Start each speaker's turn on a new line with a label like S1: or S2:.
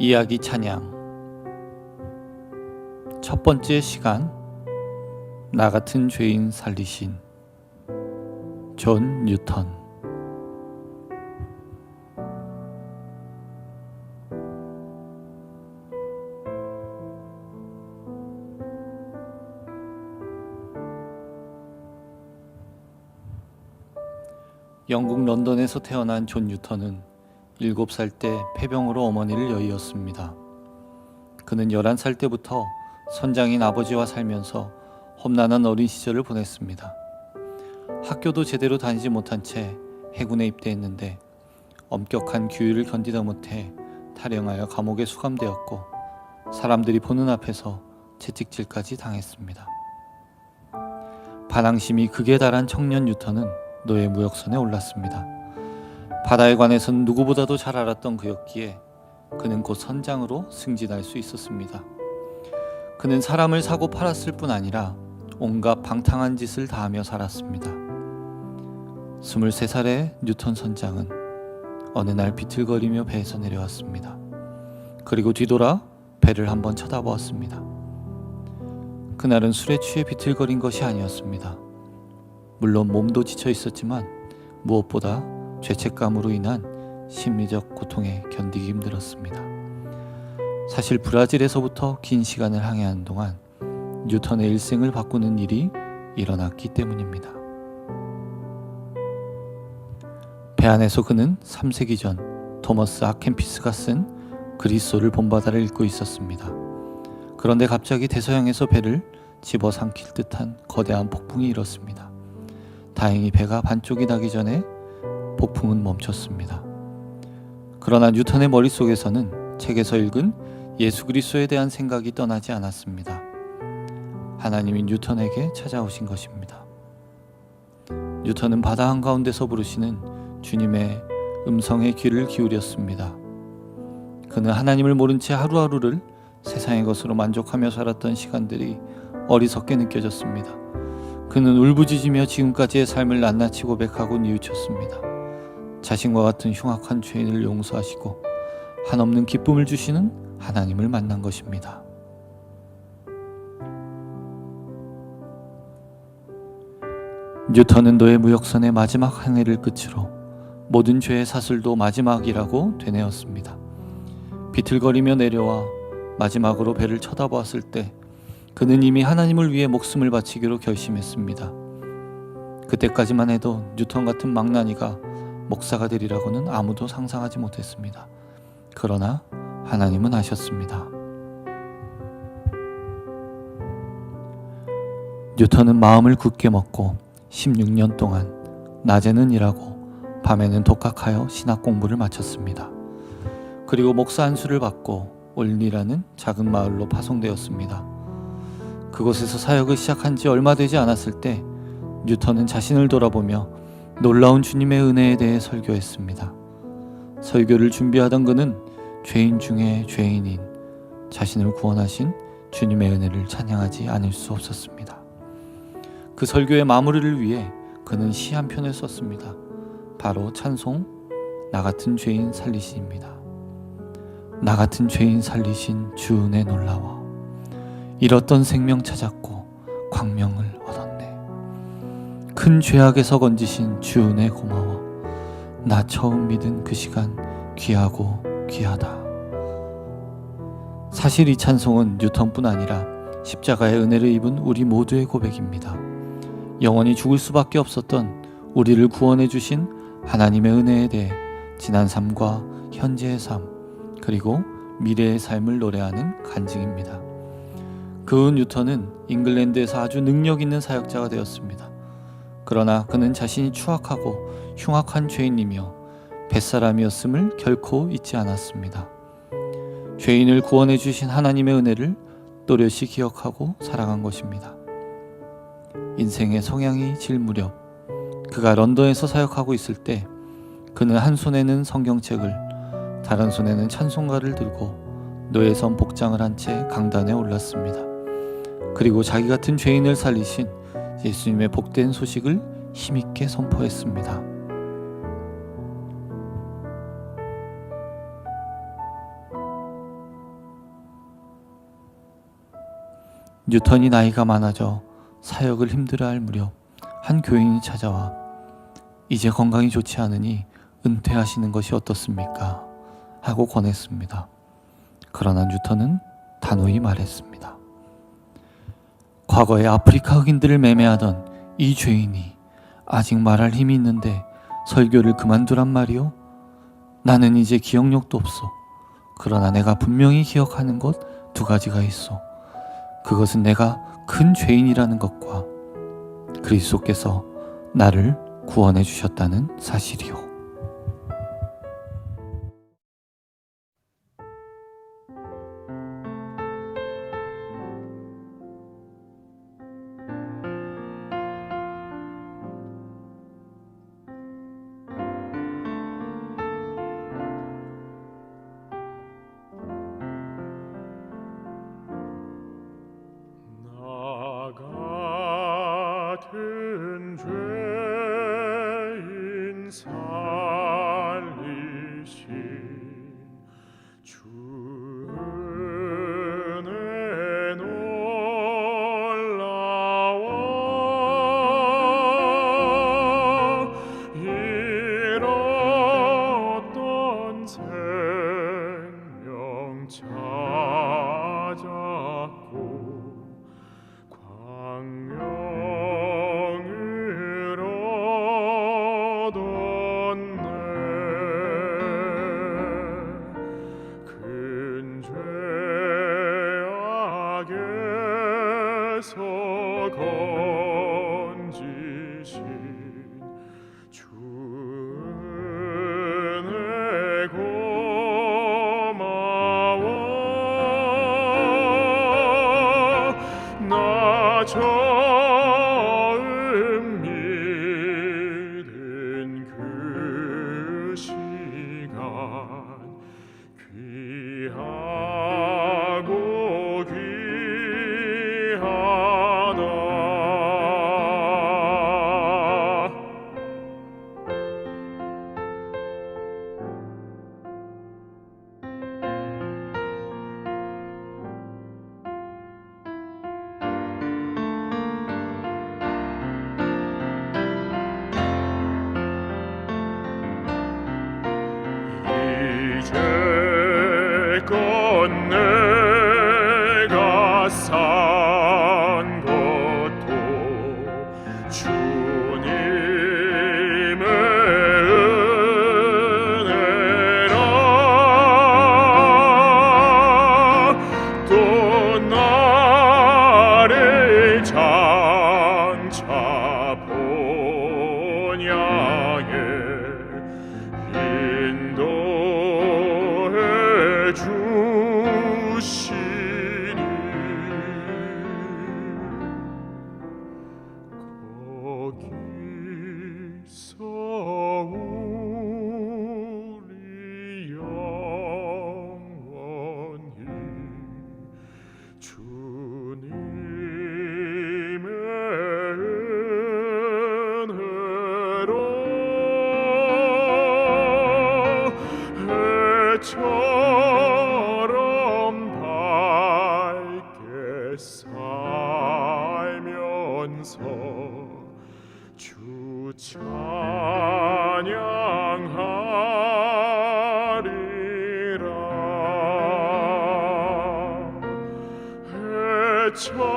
S1: 이야기 찬양. 첫 번째 시간 나 같은 죄인 살리신 존 뉴턴. 영국 런던에서 태어난 존 뉴턴은 7살 때 폐병으로 어머니를 여의었습니다. 그는 11살 때부터 선장인 아버지와 살면서 험난한 어린 시절을 보냈습니다. 학교도 제대로 다니지 못한 채 해군에 입대했는데 엄격한 규율을 견디다 못해 탈영하여 감옥에 수감되었고 사람들이 보는 앞에서 채찍질까지 당했습니다. 반항심이 극에 달한 청년 뉴턴은 노예 무역선에 올랐습니다. 바다에 관해서는 누구보다도 잘 알았던 그였기에 그는 곧 선장으로 승진할 수 있었습니다. 그는 사람을 사고 팔았을 뿐 아니라 온갖 방탕한 짓을 다하며 살았습니다. 23살의 뉴턴 선장은 어느 날 비틀거리며 배에서 내려왔습니다. 그리고 뒤돌아 배를 한번 쳐다보았습니다. 그날은 술에 취해 비틀거린 것이 아니었습니다. 물론 몸도 지쳐 있었지만 무엇보다 죄책감으로 인한 심리적 고통에 견디기 힘들었습니다. 사실 브라질에서부터 긴 시간을 항해하는 동안 뉴턴의 일생을 바꾸는 일이 일어났기 때문입니다. 배 안에서 그는 3세기 전 토머스 아켄피스가 쓴 그리스도를 본바다를 읽고 있었습니다. 그런데 갑자기 대서양에서 배를 집어삼킬 듯한 거대한 폭풍이 일었습니다. 다행히 배가 반쪽이 나기 전에 폭풍은 멈췄습니다. 그러나 뉴턴의 머릿속에서는 책에서 읽은 예수 그리스도에 대한 생각이 떠나지 않았습니다. 하나님이 뉴턴에게 찾아오신 것입니다. 뉴턴은 바다 한가운데서 부르시는 주님의 음성에 귀를 기울였습니다. 그는 하나님을 모른 채 하루하루를 세상의 것으로 만족하며 살았던 시간들이 어리석게 느껴졌습니다. 그는 울부짖으며 지금까지의 삶을 낱낱이 고백하고 뉘우쳤습니다. 자신과 같은 흉악한 죄인을 용서하시고 한없는 기쁨을 주시는 하나님을 만난 것입니다. 뉴턴은 노예 무역선의 마지막 한 해를 끝으로 모든 죄의 사슬도 마지막이라고 되뇌었습니다. 비틀거리며 내려와 마지막으로 배를 쳐다보았을 때 그는 이미 하나님을 위해 목숨을 바치기로 결심했습니다. 그때까지만 해도 뉴턴 같은 망나니가 목사가 되리라고는 아무도 상상하지 못했습니다. 그러나 하나님은 아셨습니다. 뉴턴은 마음을 굳게 먹고 16년 동안 낮에는 일하고 밤에는 독학하여 신학 공부를 마쳤습니다. 그리고 목사 안수를 받고 올리라는 작은 마을로 파송되었습니다. 그곳에서 사역을 시작한 지 얼마 되지 않았을 때 뉴턴은 자신을 돌아보며 놀라운 주님의 은혜에 대해 설교했습니다. 설교를 준비하던 그는 죄인 중에 죄인인 자신을 구원하신 주님의 은혜를 찬양하지 않을 수 없었습니다. 그 설교의 마무리를 위해 그는 시 한 편을 썼습니다. 바로 찬송 나 같은 죄인 살리신입니다. 나 같은 죄인 살리신 주 은혜 놀라워 잃었던 생명 찾았고 광명을. 큰 죄악에서 건지신 주 은혜 고마워. 나 처음 믿은 그 시간 귀하고 귀하다. 사실 이 찬송은 뉴턴뿐 아니라 십자가의 은혜를 입은 우리 모두의 고백입니다. 영원히 죽을 수밖에 없었던 우리를 구원해 주신 하나님의 은혜에 대해 지난 삶과 현재의 삶 그리고 미래의 삶을 노래하는 간증입니다. 그 뉴턴은 잉글랜드에서 아주 능력 있는 사역자가 되었습니다. 그러나 그는 자신이 추악하고 흉악한 죄인이며 뱃사람이었음을 결코 잊지 않았습니다. 죄인을 구원해 주신 하나님의 은혜를 또렷이 기억하고 살아간 것입니다. 인생의 성향이 질 무렵 그가 런던에서 사역하고 있을 때 그는 한 손에는 성경책을 다른 손에는 찬송가를 들고 노예선 복장을 한 채 강단에 올랐습니다. 그리고 자기 같은 죄인을 살리신 예수님의 복된 소식을 힘있게 선포했습니다. 뉴턴이 나이가 많아져 사역을 힘들어할 무렵 한 교인이 찾아와 이제 건강이 좋지 않으니 은퇴하시는 것이 어떻습니까? 하고 권했습니다. 그러나 뉴턴은 단호히 말했습니다. 과거에 아프리카 흑인들을 매매하던 이 죄인이 아직 말할 힘이 있는데 설교를 그만두란 말이오? 나는 이제 기억력도 없어. 그러나 내가 분명히 기억하는 것 두 가지가 있어. 그것은 내가 큰 죄인이라는 것과 그리스도께서 나를 구원해 주셨다는 사실이요.
S2: 죄 이제껏 내가 산 것도 주님의 은혜라. 또 나를 장 찬